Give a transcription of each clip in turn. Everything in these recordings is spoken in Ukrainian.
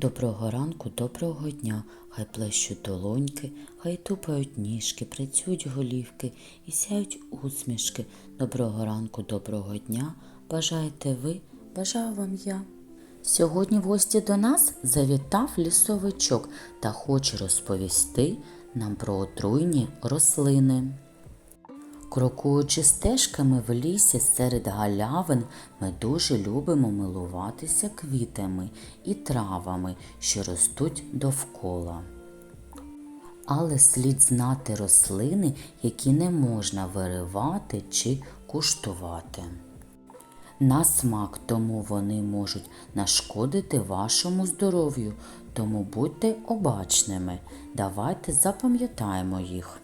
Доброго ранку, доброго дня, хай плещуть долоньки, хай тупають ніжки, працюють голівки і сяють усмішки. Доброго ранку, доброго дня. Бажаєте ви, бажаю вам я. Сьогодні в гості до нас завітав лісовичок та хоче розповісти нам про отруйні рослини. Крокуючи стежками в лісі серед галявин, ми дуже любимо милуватися квітами і травами, що ростуть довкола. Але слід знати рослини, які не можна виривати чи куштувати. На смак тому вони можуть нашкодити вашому здоров'ю, тому будьте обачними. Давайте запам'ятаємо їх.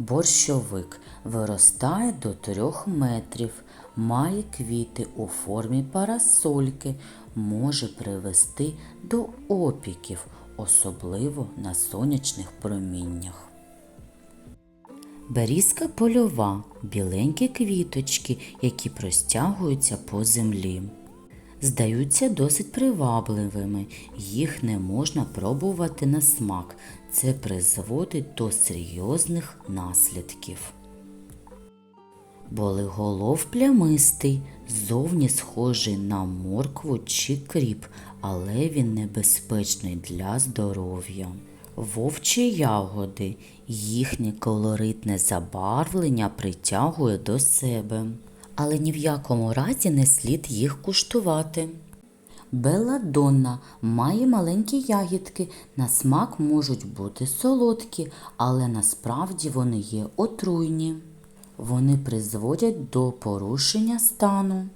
Борщовик виростає до 3 метрів, має квіти у формі парасольки, може привести до опіків, особливо на сонячних проміннях. Берізка польова, біленькі квіточки, які простягуються по землі. Здаються досить привабливими, їх не можна пробувати на смак. Це призводить до серйозних наслідків. Болиголов плямистий, зовні схожий на моркву чи кріп, але він небезпечний для здоров'я. Вовчі ягоди, їхнє колоритне забарвлення притягує до себе, але ні в якому разі не слід їх куштувати. Беладонна має маленькі ягідки, на смак можуть бути солодкі, але насправді вони є отруйні. Вони призводять до порушення стану.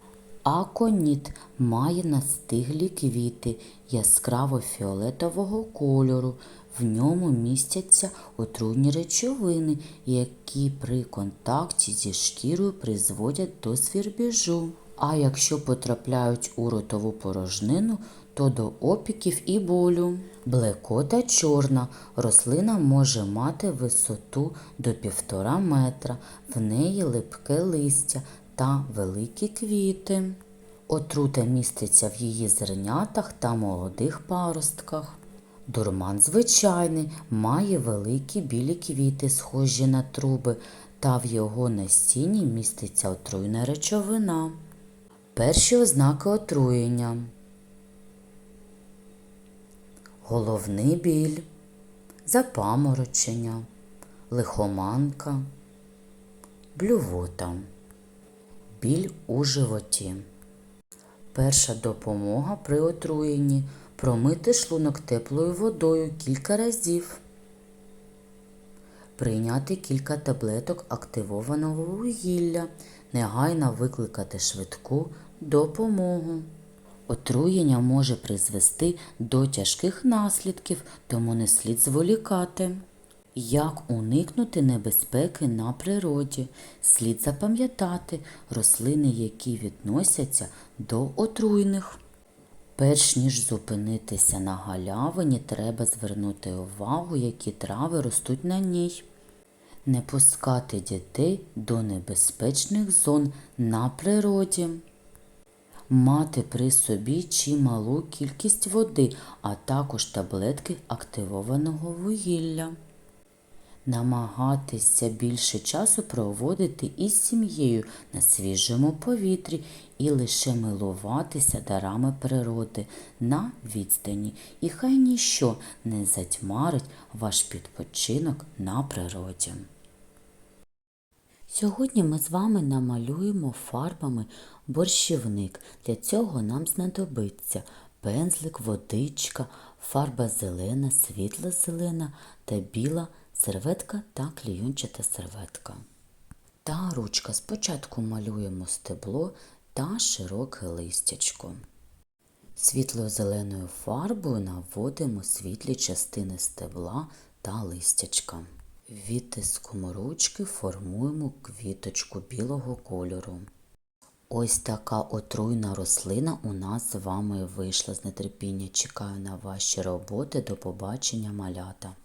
Аконіт має настиглі квіти яскраво фіолетового кольору. В ньому містяться отруйні речовини, які при контакті зі шкірою призводять до свірбіжу. А якщо потрапляють у ротову порожнину, то до опіків і болю. Блекота чорна рослина може мати висоту до півтора метра, в неї липке листя та великі квіти. Отрута міститься в її зернятах та молодих паростках. Дурман звичайний має великі білі квіти, схожі на труби, та в його насінні міститься отруйна речовина. Перші ознаки отруєння. Головний біль, запаморочення, лихоманка, блювота, біль у животі. Перша допомога при отруєнні промити шлунок теплою водою кілька разів. Прийняти кілька таблеток активованого вугілля, негайно викликати швидку допомогу. Отруєння може призвести до тяжких наслідків, тому не слід зволікати. Як уникнути небезпеки на природі? Слід запам'ятати рослини, які відносяться до отруйних. Перш ніж зупинитися на галявині, треба звернути увагу, які трави ростуть на ній. Не пускати дітей до небезпечних зон на природі. Мати при собі чималу кількість води, а також таблетки активованого вугілля. Намагатися більше часу проводити із сім'єю на свіжому повітрі і лише милуватися дарами природи на відстані, і хай ніщо не затьмарить ваш відпочинок на природі. Сьогодні ми з вами намалюємо фарбами борщівник. Для цього нам знадобиться пензлик, водичка, фарба зелена, світло-зелена та біла серветка та кліюнчата серветка. Та ручка. Спочатку малюємо стебло та широке листячко. Світло-зеленою фарбою наводимо світлі частини стебла та листячка. Відтиском ручки формуємо квіточку білого кольору. Ось така отруйна рослина у нас з вами вийшла з нетерпіння. Чекаю на ваші роботи. До побачення, малята!